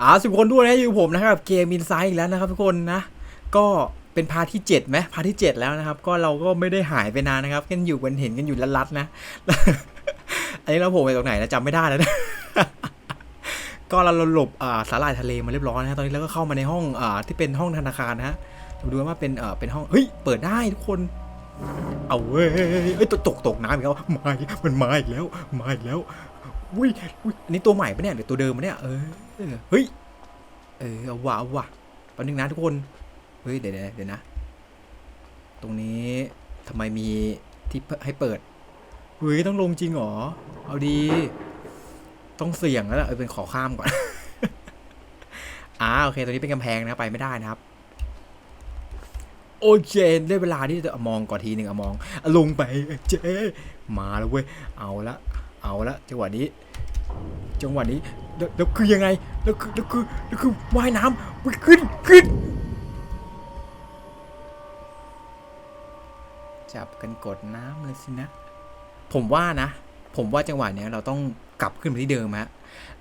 อ่าสิบคนด้วยนะอยู่ผมนะครับเกมอินไซด์อีกแล้วนะครับทุกคนนะ ก็เป็นพาทที่7ไหมพาทที่ 7 แล้วนะครับ ก็เราก็ไม่ได้หายไปนานนะครับกันอยู่กันเห็นกันอยู่ลัดๆนะ อันนี้เราโผล่ไปตรงไหนนะจำไม่ได้แล้วนะก็เราหลบอ่าสาหร่ายทะเลมาเรียบร้อยนะตอนนี้เราก็เข้ามาในห้องอ่าที่เป็นห้องธนาคารนะฮะดูดูว่าเป็นเออเป็นห้องเฮ้ยเปิดได้ทุกคน เอาเว้ยเอ้ยตกตกตกน้ำอีกแล้วมาอีกมันมาอีกแล้วมาอีกแล้วอุ้ยอุ้ยอันนี้ตัวใหม่ปะเนี่ยหรือตัวเดิมปะเนี่ยเออ เฮ้ย เออเอาว่ะเอาว่ะแป๊บนึงนะทุกคน เฮ้ย เดี๋ยวเดี๋ยวนะ ตรงนี้ทำไมมีที่ให้เปิด เฮ้ย ต้องลงจริงหรอ เอาดี ต้องเสี่ยงแล้วล่ะ เออเป็นขอข้ามก่อน อ่า โอเค ตัวนี้เป็นกำแพงนะ ไปไม่ได้นะครับ โอเค ได้เวลาที่จะมองก่อนทีหนึ่งอะมองอลงไป เจ๊มาแล้วเว้ย เอาละ เอาละ จังหวะนี้ จังหวะนี้ แล้วแล้วคือยังไงแล้วคือแล้วคือแล้วคือว่ายน้ำขึ้นขึ้น จับกันกดน้ำเลยสินะ ผมว่านะ ผมว่าจังหวะเนี้ยเราต้องกลับขึ้นไปที่เดิมฮะ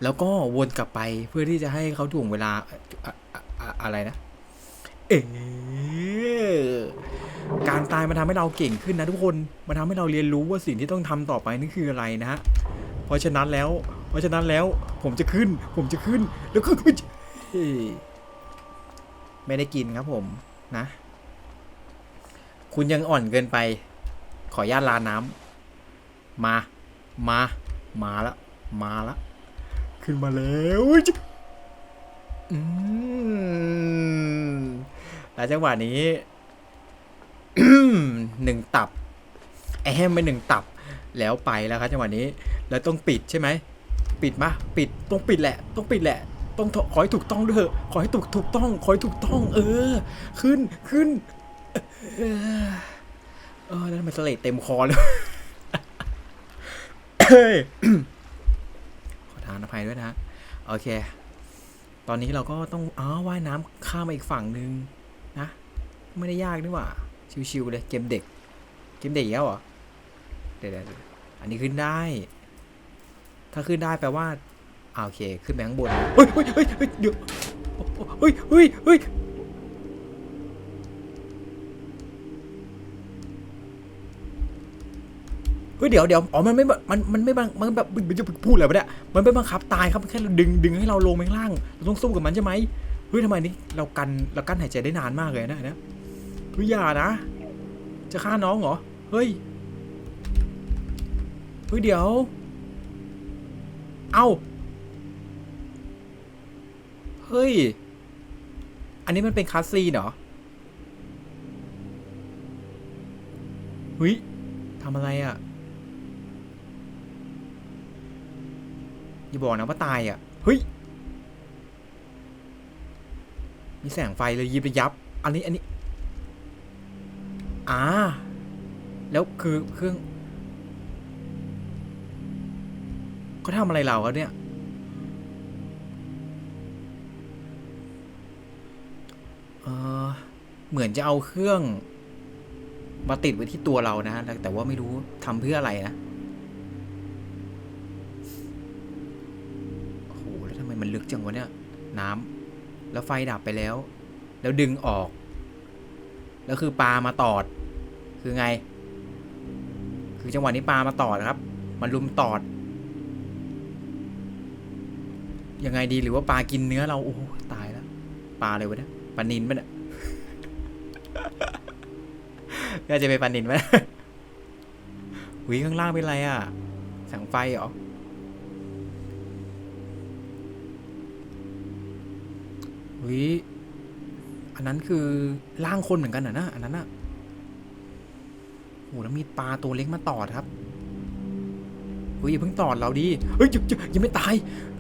แล้วก็วนกลับไปเพื่อที่จะให้เขาถ่วงเวลาอะอะอะอะไรนะ เออการตายมันทำให้เราเก่งขึ้นนะทุกคน มันทำให้เราเรียนรู้ว่าสิ่งที่ต้องทำต่อไปนี่คืออะไรนะฮะ เพราะฉะนั้นแล้ว เพราะฉะนั้นแล้วผมจะขึ้น ผมจะขึ้น แล้วก็เฮ้ยไม่ได้กินครับผมนะ คุณยังอ่อนเกินไป ขออนุญาตลาน้ำมา มา มาละ มาละ ขึ้นมาแล้วอุ๊ยอืมแล้วจังหวะนี้หนึ่งตับไอ้แฮมไปหนึ่งตับ แล้วไปแล้วครับจังหวะนี้ แล้วต้องปิดใช่ไหม ปิดมาปิดต้องปิดแหละ ต้องปิดแหละ ต้องขอให้ถูกต้องด้วยเถอะขอให้ถูกถูกต้อง ขอให้ถูกต้อง เออ ขึ้นขึ้น เออเออแล้วทำไมสเลดเต็มคอเลยขอทานอภัยด้วยนะโอเค ตอนนี้เราก็ต้องอ้าวว่ายน้ำข้ามมาอีกฝั่งหนึ่งนะ ไม่ได้ยากนี่หว่า ชิวๆเลยเกมเด็ก เกมเด็กแล้วเหรอ เดี๋ยวๆอันนี้ขึ้นได้ ถ้าขึ้นได้แปลว่าอาโอเค ขึ้นไปข้างบนเฮ้ยเฮ้ยเฮ้ยเฮ้ยเดี๋ยวเฮ้ยเฮ้ยเฮ้ยเฮ้ยเดี๋ยวเดี๋ยวอ๋อ มันไม่ มัน มันไม่บังมันแบบมันจะพูดอะไรวะเนี่ย มันไม่บังคับตายครับแค่เราดึง ดึงให้เราลงไปข้างล่าง เราต้องสู้กับมันใช่ไหมเฮ้ยทำไมนี่ เรากัน เรากั้นหายใจได้นานมากเลยนะเนี่ยเฮ้ยอย่านะ จะฆ่าน้องเหรอ เฮ้ย เฮ้ยเดี๋ยว เอ้า เฮ้ย อันนี้มันเป็นคาสซีเหรอเฮ้ยทำอะไรอะ่ะ อย่าบอกนะว่าตายอะ่ะเฮ้ย มีแสงไฟเลยยิบระยับ อันนี้อันนี้ อ่า แล้วคือเครื่อง เขาทำอะไรเราครับเนี่ย เออเหมือนจะเอาเครื่อง มาติดไว้ที่ตัวเรานะแต่แต่ว่าไม่รู้ทำเพื่ออะไรนะ โอ้โห แล้วทำไมมันลึกจังวะเนี่ย น้ำ แล้วไฟดับไปแล้ว แล้วดึงออก แล้วคือปลามาตอด คือไง คือจังหวะนี้ปลามาตอดครับ มันลุมตอด ยังไงดีหรือว่าปลากินเนื้อเราโอ้โหตายแล้วปลาเลยวะเนี่ยปลานินปะเนี่ยก็จะเป็นปลานินปะหุยข้างล่างเป็นอะไรอะแสงไฟเหรอหุยอันนั้นคือร่างคนเหมือนกันเหรอนะอันนั้นอะโหแล้วมีปลาตัวเล็กมาตอดครับเฮ้ยอย่าเพิ่งตอดเราดิ เฮ้ยยังยังไม่ตาย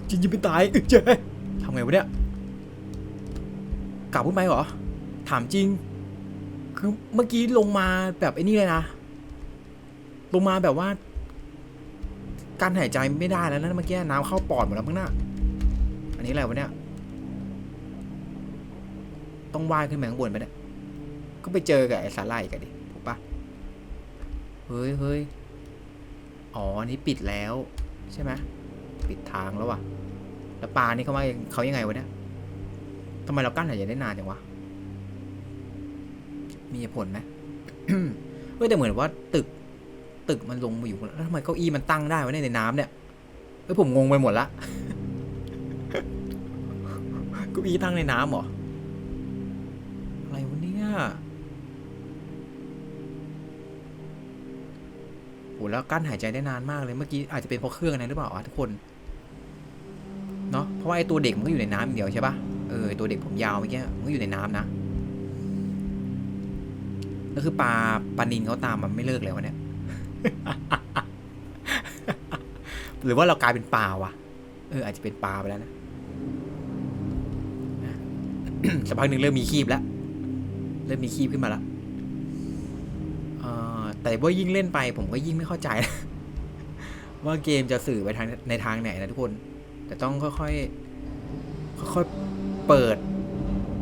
จริงยังไม่ตายเอ้ยเจ๊ทำไงวะเนี่ยกลับขึ้นไปเหรอ ถามจริง คือเมื่อกี้ลงมาแบบไอ้นี่เลยนะ ลงมาแบบว่า การหายใจไม่ได้แล้วนะเมื่อกี้น้ำเข้าปอดหมดแล้วมั้งน่ะอันนี้อะไรวะเนี่ย ต้องว่ายขึ้นไปข้างบนไปเนี่ย ก็ไปเจอกับไอ้สาไล่กันดิถูกปะเฮ้ยเฮ้ยอ๋อ อันนี้ปิดแล้ว ใช่ไหมปิดทางแล้วว่ะ แล้วปลานี่เขาว่าเขายังไงวะเนี่ยทำไมเรากั้นหายใจได้นานจังวะ มีผลไหมเฮ้ยแต่เหมือนว่าตึก ตึกมันลงมาอยู่แล้วทำไมเก้าอี้มันตั้งได้วะเนี่ยในน้ำเนี่ยเฮ้ยผมงงไปหมดละเก้าอี้ตั้งในน้ำเหรออะไรวะเนี่ยโหแล้วกั้นหายใจได้นานมากเลยเมื่อกี้อาจจะเป็นเพราะเครื่องอะไรหรือเปล่าวะทุกคน เนาะเพราะว่าไอ้ตัวเด็กมันก็อยู่ในน้ำอย่างเดียวใช่ปะเออตัวเด็กผมยาวเมื่อกี้มันก็อยู่ในน้ำนะแล้วคือปลาปลานินเขาตามมันไม่เลิกเลยวะเนี่ย หรือว่าเรากลายเป็นปลาวะเอออาจจะเป็นปลาไปแล้วนะสักพักหนึ่งเริ่มมีคีบแล้ว เริ่มมีคีบขึ้นมาแล้วอ่อแต่ว่ายิ่งเล่นไปผมก็ยิ่งไม่เข้าใจ ว่าเกมจะสื่อไปทางในทางไหนนะทุกคน แต่ต้องค่อยๆค่อยๆเปิด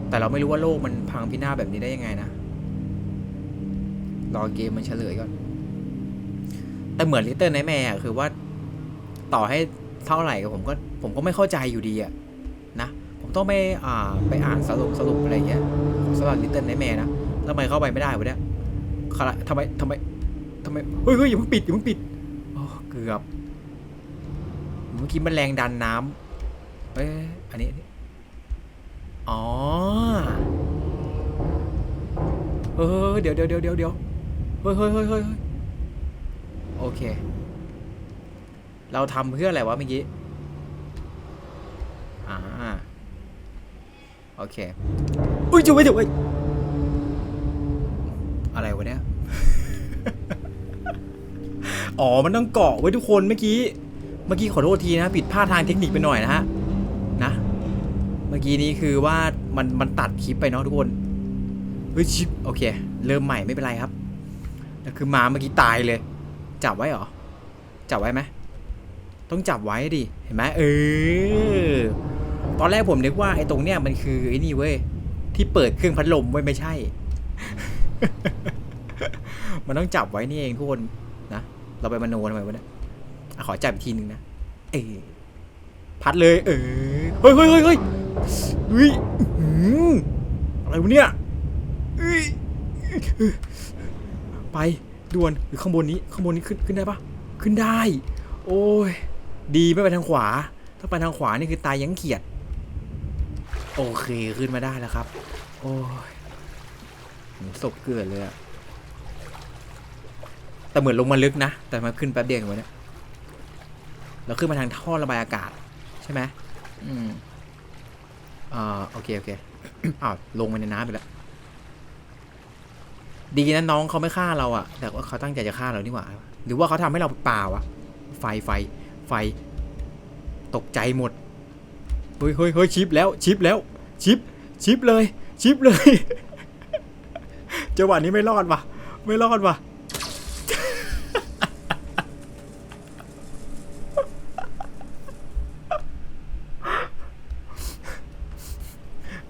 แต่เราไม่รู้ว่าโลกมันพังพินาศแบบนี้ได้ยังไงนะรอเกมมันเฉลยก่อน แต่เหมือนลิตเติ้ลไนแมร์คือว่าต่อให้เท่าไหร่ผมก็ผมก็ไม่เข้าใจอยู่ดีอะนะ ผมต้องไปอ่าไปอ่านสรุปสรุปอะไรเงี้ยสำหรับลิตเติ้ลไนแมร์นะแล้วทำไมเข้าไปไม่ได้วะเนี่ยทำไมทำไมทำไมเฮ้ยเฮ้ยอย่าเพิ่งปิดอย่าเพิ่งปิดโอ้เกือบ เมื่อกี้มันแรงดันน้ำเอ้ยอันนี้ อ๋อ เออเดี๋ยวเดี๋ยวเดี๋ยวเดี๋ยวเดี๋ยวเฮ้ยเฮ้ยเฮ้ยเฮ้ยเฮ้ยโอเค เราทำเพื่ออะไรวะเมื่อกี้ อ่า โอเค อุ้ยจุ๊บไปจุ๊บไปอะไรวะเนี่ย อ๋อ มันต้องเกาะไว้ทุกคนเมื่อกี้ เมื่อกี้ขอโทษทีนะผิดพลาดทางเทคนิคไปหน่อยนะฮะนะเมื่อกี้นี้คือว่ามันมันตัดคลิปไปเนาะทุกคนเฮ้ยชิปโอเค เริ่มใหม่ไม่เป็นไรครับแล้วคือมาเมื่อกี้ตายเลย จับไว้เหรอจับไว้ไหมต้องจับไว้ดิเห็นไหมเออตอนแรกผมนึกว่าไอ้ตรงเนี้ยมันคือไอ้นี่เว้ยที่เปิดเครื่องพัดลมไว้ยไม่ใช่ มันต้องจับไว้นี่เองทุกคนนะเราไปมโนทำไมวะเนี่ย ขอจับอีกทีหนึ่งนะเออพัดเลย เออเฮ้ยเฮ้ยเฮ้ยเฮ้ยเฮ้ยอะไรวะเนี่ยเอ้ยไปด่วนหรือข้างบนนี้ข้างบนนี้ขึ้นขึ้นได้ปะขึ้นได้ โอ้ย ดีไม่ไปทางขวา ถ้าไปทางขวานี่คือตายยังเขียด โอเคขึ้นมาได้แล้วครับ โอ้ยศพเกลือเลยอะแต่เหมือนลงมาลึกนะ แต่มาขึ้นแป๊บเดียวเองวะเนี่ย เราขึ้นมาทางท่อระบายอากาศใช่ไหมอืมอ่าโอเคโอเคอ้าวลงไปในน้ำไปแล้วดีนะน้องเขาไม่ฆ่าเราอะแต่ว่าเขาตั้งใจจะฆ่าเรานี่หว่า หรือว่าเขาทำให้เราเปล่าวะไฟไฟไฟ ตกใจหมดเฮ้ยเฮ้ยเฮ้ยชิปแล้วชิปแล้ว ชิป ชิปเลย ชิปเลยจังหวะนี้ไม่รอดว่ะ ไม่รอดว่ะ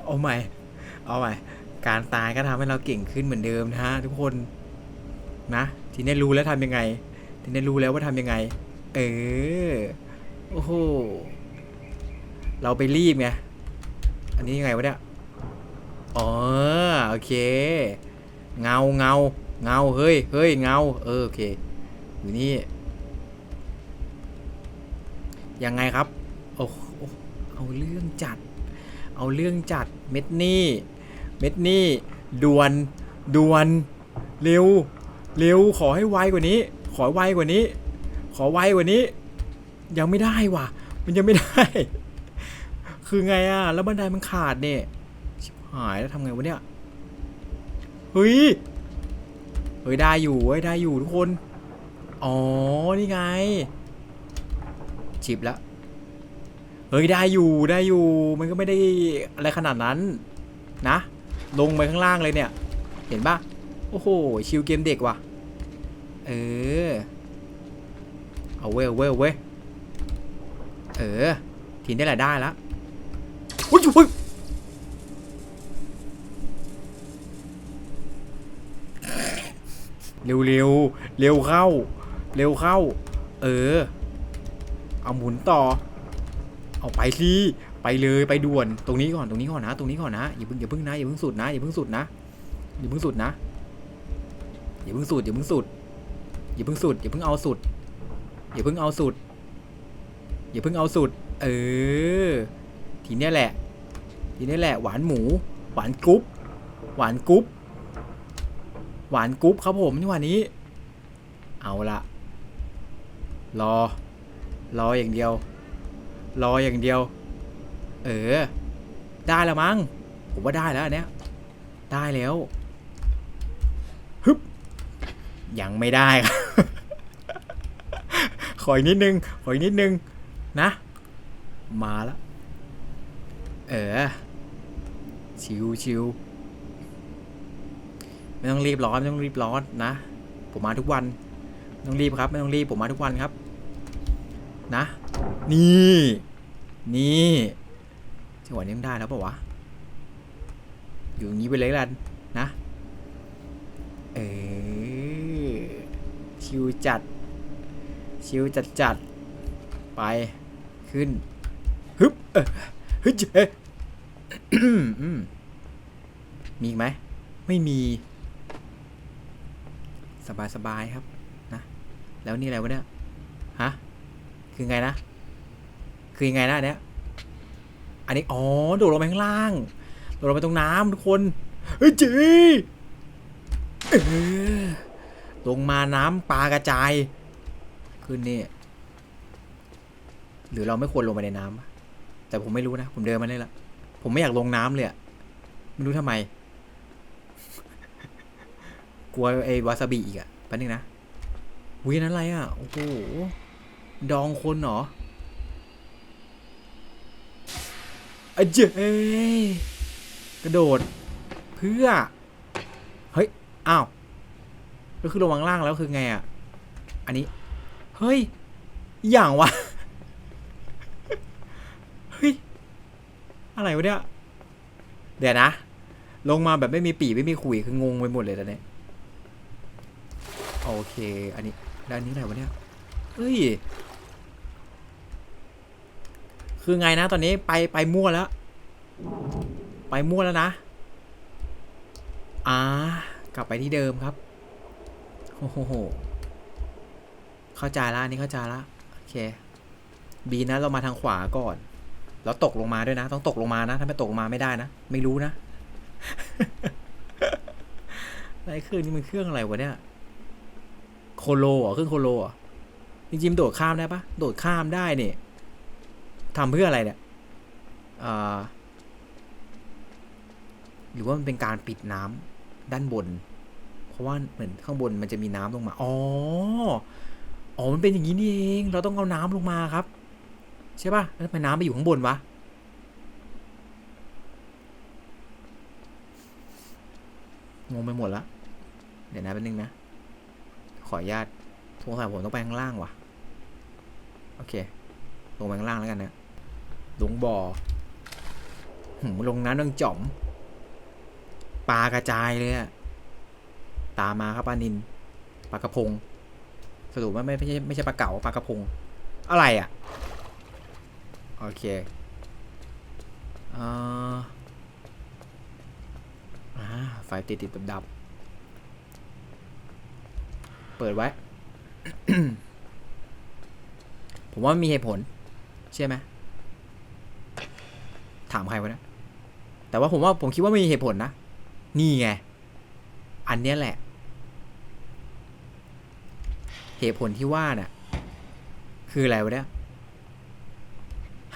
เอา ใหม่ เอาใหม่ การตายก็ทำให้เราเก่งขึ้นเหมือนเดิมนะฮะทุกคนนะ ทีนี้รู้แล้วทำยังไง ทีนี้รู้แล้วว่าทำยังไง เออ โอ้โห เราไปรีบไง อันนี้ยังไงวะเนี่ย อ๋อ โอเค เงาเงาเงา เฮ้ยเฮ้ยเงา เออ โอเค อยู่นี่ ยังไงครับ โอ้โหเอาเรื่องจัด เอาเรื่องจัด เม็ดนี่ เม็ดนี่ด่วนด่วนเร็วเร็วขอให้ไวกว่านี้ ขอไวกว่านี้ ขอไวกว่านี้ ยังไม่ได้ว่ะ มันยังไม่ได้ คือไงอะ แล้วบันไดมันขาดเนี่ยชิบหายแล้วทำไงวะเนี่ยเฮ้ยเฮ้ยได้อยู่เว้ยได้อยู่ทุกคน อ๋อ นี่ไง ชิปแล้ว เฮ้ยได้อยู่ได้อยู่ มันก็ไม่ได้อะไรขนาดนั้นนะ ลงไปข้างล่างเลยเนี่ย เห็นปะโอ้โห ชิวเกมเด็กว่ะ เออ เอาเว้ยเว้ยเว้ยเออ ทีนี้แหละได้ล้วอุ้ยอุ้ยเร็วเร็วเร็วเข้า เร็วเข้า เออ เอาหมุนต่อ เอาไปสิไปเลยไปด่วนตรงนี้ก่อนตรงนี้ก่อนนะ ตรงนี้ก่อนนะอย่าเพิ่งอย่าเพิ่งนะอย่าเพิ่งสุดนะอย่าเพิ่งสุดนะอย่าเพิ่งสุดนะอย่าเพิ่งสุดอย่าเพิ่งสุดอย่าเพิ่งสุดอย่าเพิ่งเอาสุดอย่าเพิ่งเอาสุดอย่าเพิ่งเอาสุด เออ ทีเนี้ยแหละ ทีเนี้ยแหละ หวานหมู หวานกรุ๊ปหวานกรุ๊ปหวานกรุ๊ปครับผมนี่วันนี้ เอาละรอ รออย่างเดียว รออย่างเดียว เออ ได้แล้วมั้ง ผมว่าได้แล้วอันเนี้ย ได้แล้วฮึบยังไม่ได้ครับขออีกนิดนึง ขออีกนิดนึง นะ มาแล้วเออ ชิวชิวไม่ต้องรีบร้อนไม่ต้องรีบร้อนนะ ผมมาทุกวันไม่ต้องรีบครับ ไม่ต้องรีบผมมาทุกวันครับ นะ นี่ นี่จังหวะนี้ยังได้แล้วปล่าวะ อยู่อย่างนี้ไปเลยละกันนะ เออชิวจัด ชิวจัดจัดไป ขึ้น ฮึบเฮึเจมีอีกไหม ไม่มี สบายสบายครับ นะ แล้วนี่อะไรวะเนี่ย ฮะ คือไงนะ คือยังไงนะอันเนี้ยอันนี้อ๋อโดดลงไปข้างล่างโดดลงไปตรงน้ำทุกคนเฮ้ยจีลงมาน้ำปลากระจาย ขึ้นนี่หรือเราไม่ควรลงไปในน้ำแต่ผมไม่รู้นะ ผมเดินมาเลยละผมไม่อยากลงน้ำเลยอะไม่รู้ทำไม กลัวไอ้วาซาบิอีกอะแป๊บนึงนะวินั้นอะไรอะโอ้โหดองคนเหรอ อะเจ๊กระโดด เพื่อ เฮ้ย อ้าว ก็คือลงวางล่างแล้วคือไงอะ อันนี้ เฮ้ย อย่างวะ เฮ้ย อะไรวะเนี่ย เดี๋ยวนะ ลงมาแบบไม่มีปีไม่มีขุยคืองงไปหมดเลยตอนนี้โอเค อันนี้ แล้วอันนี้อะไรวะเนี่ยเฮ้ย คือไงนะ ตอนนี้ไปไปมั่วแล้ว ไปมั่วแล้วนะอ่ากลับไปที่เดิมครับโอ้โหเข้าใจละนนี้เข้าใจละโอเคบีนะเรามาทางขวาก่อน แล้วตกลงมาด้วยนะ ต้องตกลงมานะ ถ้าไม่ตกลงมาไม่ได้นะ ไม่รู้นะอะไรเครื่องนี้มันเครื่องอะไรวะเนี่ย โคโลเหรอเครื่องโคโลเหรอจริงๆโดดข้ามได้ปะโดดข้ามได้เนี่ย ทำเพื่ออะไรเนี่ยอ่าหรือว่ามันเป็นการปิดน้ำด้านบน เพราะว่าเหมือนข้างบนมันจะมีน้ำลงมา อ๋อ อ๋อ มันเป็นอย่างนี้นี่เอง เราต้องเอาน้ำลงมาครับ ใช่ป่ะ แล้วทำไมน้ำไปอยู่ข้างบนวะงงไปหมดละ เดี๋ยวนะแป๊บนึงนะ ขออนุญาตสงสัยผมต้องไปข้างล่างว่ะ โอเค ลงไปข้างล่างแล้วกันนะ ลงบ่อหืมลงน้ำดังจ่อมปลากระจายเลยอะตามมาครับปลานินปลากระพงสรุปว่าไม่ไม่ใช่ไม่ใช่ปลาเก๋าปลากระพง อะไรอะ่ะโอเคเอ่ออ่าไฟติดติดดับดับเปิดไว้ ผมว่ามีเหตุผล ใช่ไหม ถามใครวะเนะแต่ว่าผมว่าผมคิดว่ามีเหตุผลนะ นี่ไง อันเนี้ยแหละ เหตุผลที่ว่าน่ะ คืออะไรวะเนี่ย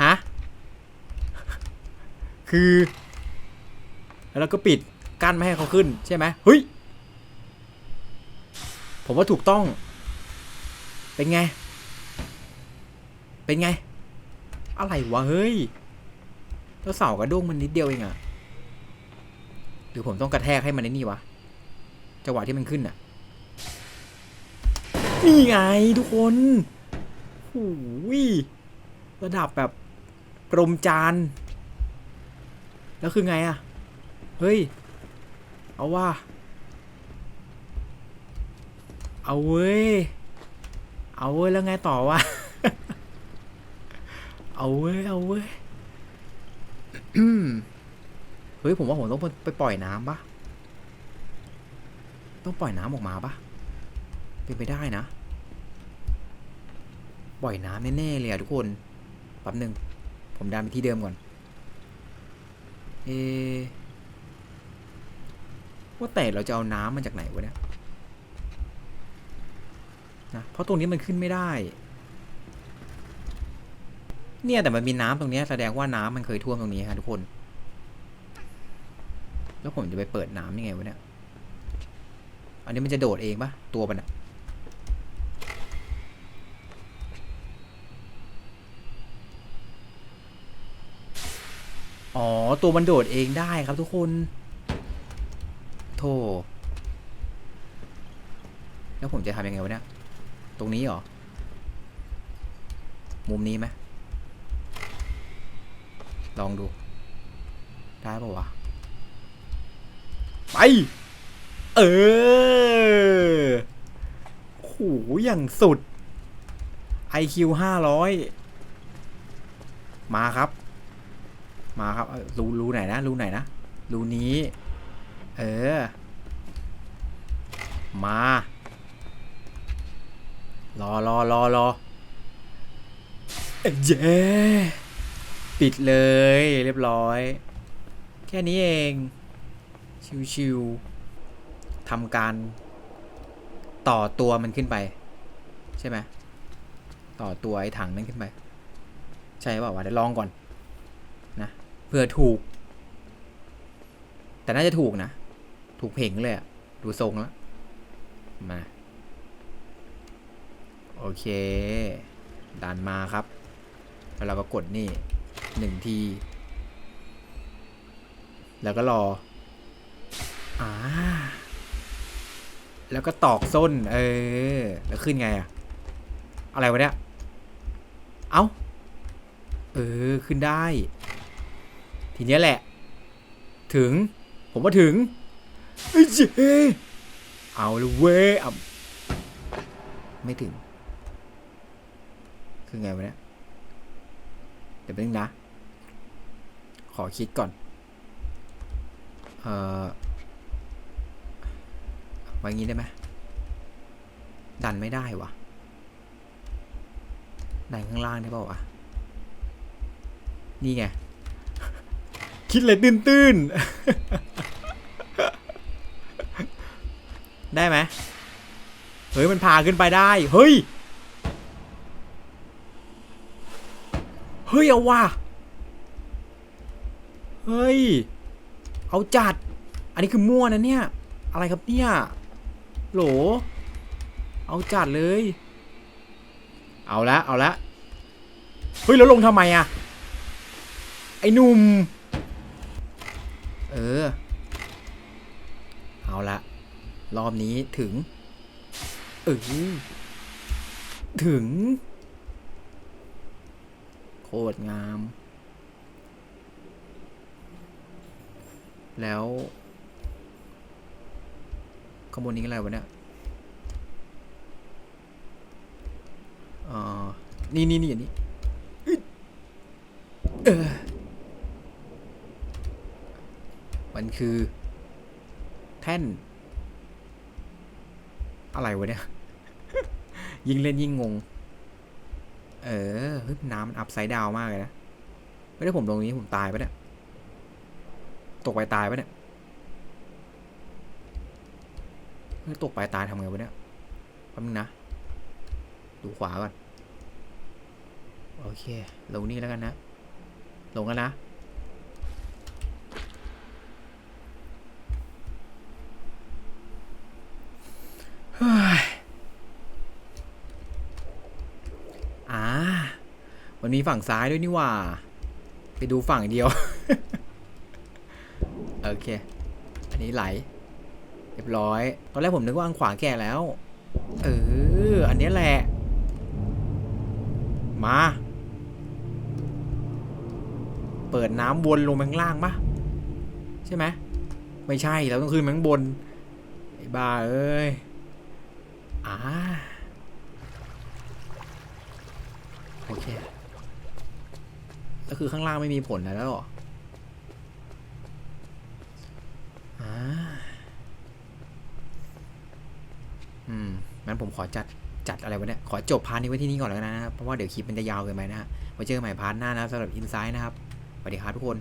ฮะ คือ แล้วก็ปิดกั้นไม่ให้เขาขึ้นใช่ไหมเฮ้ย ผมว่าถูกต้อง เป็นไง เป็นไง อะไรวะเฮ้ย แล้วเสากระด้งมันนิดเดียวเองอะหรือผมต้องกระแทกให้มันในนี่วะจังหวะที่มันขึ้นอะนี่ไงทุกคนหูยระดับแบบปรมจาน แล้วคือไงอะเฮ้ย เอาว่า เอาเว้ย เอาเว้ยแล้วไงต่อวะ เอาเว้ย เอาเว้ย เฮ้ยผมว่าผมต้องไปปล่อยน้ำปะต้องปล่อยน้ำออกมาปะเป็นไปได้นะ ปล่อยน้ำแน่ๆเลยอะทุกคนแป๊บหนึ่งผมดันไปที่เดิมก่อน เอว่าแต่เราจะเอาน้ำมาจากไหนวะเนี่ยนะเพราะตรงนี้มันขึ้นไม่ได้ เนี่ยแต่มันมีน้ำตรงนี้แสดงว่าน้ำมันเคยท่วมตรงนี้ครับทุกคน แล้วผมจะไปเปิดน้ำยังไงวะเนี่ย อันนี้มันจะโดดเองปะตัวมันอะอ๋อ ตัวมันโดดเองได้ครับทุกคน โธ่ แล้วผมจะทำยังไงวะเนี่ย ตรงนี้เหรอ มุมนี้ไหม ลองดู ได้ปะวะ ไป เออโหอย่างสุด IQ ห้าร้อยมาครับ มาครับรูรูไหนนะ รูไหนนะ รูนี้ เออ มา รอรอรอรอเอ้ยเย้ ปิดเลยเรียบร้อย แค่นี้เอง ชิวๆทำการต่อตัวมันขึ้นไป ใช่ไหมต่อตัวไอ้ถังนั้นขึ้นไป ใช่เปล่าวะเดี๋ยวลองก่อนนะเผื่อถูก แต่น่าจะถูกนะ ถูกเพ่งเลยอะดูทรงแล้วมา โอเค ดันมาครับ แล้วเราก็กดนี่ หนึ่งที แล้วก็รอ อ่า แล้วก็ตอกส้น เออ แล้วขึ้นไงอะอะไรวะเนี่ย เอ้า เออ ขึ้นได้ ทีเนี้ยแหละ ถึง ผมว่าถึงเอ้ยเจเอาเลยเว้ยไม่ถึง คือไงวะเนี่ย เดี๋ยวแป๊บนึงนะ ขอคิดก่อน เอ่อไว้งี้ได้ไหมดันไม่ได้วะดันข้างล่างได้เปล่าวะ นี่ไง คิดเลยตื้นตื้นๆได้ไหมเฮ้ย มันพาขึ้นไปได้ เฮ้ย เฮ้ย เอาว่ะ ฮ้ย เอาจัด อันนี้คือมั่วนะเนี่ย อะไรครับเนี่ย โหล เอาจัดเลย เอาละ เอาละ เฮ้ย แล้วลงทำไมอะไอ้นุ่ม เออ เอาละ รอบนี้ถึง เออ ถึง โคตรงาม แล้วข้างบนนี้อะไรวะเนี่ยอ่านี่นี่นี่อันนี้มันคือ แท่น อะไรวะเนี่ย ยิ่งเล่นยิ่งงง เออน้ำมันอัพไซด์ดาวมากเลยนะ ไม่ได้ผมตรงนี้ผมตายปะเนี่ย ตกไปตายปะเนี่ยไม่ตกไปตายทำไงวะเนี่ยแป๊บนึงนะ ดูขวาก่อน โอเค ลงนี่แล้วกันนะ ลงแล้วนะเฮ้ยอ่า มันมีฝั่งซ้ายด้วยนี่ว่า ไปดูฝั่งเดียว อเคอันนี้ไหล เรียบร้อย ตอนแรกผมนึกว่าอังขวาแก่แล้ว เออ อันนี้แหละ มา เปิดน้ำวนลงไปข้างล่างปะใช่ไหม ไม่ใช่ เราต้องขึ้นมาข้างบน ไอ้บ้าเอ้ย อ่า โอเค ก็คือข้างล่างไม่มีผลแล้วหรออ่า อืมงั้นผมขอจัดจัดอะไรวะเนี่ย ขอจบพาร์ทนี้ไว้ที่นี่ก่อนแล้วกันนะครับ เพราะว่าเดี๋ยวคลิปมันจะยาวเกินไปนะฮะไว้เจอกันใหม่พาร์ทหน้านะครับสำหรับอินไซด์นะครับสวัสดีครับทุกคน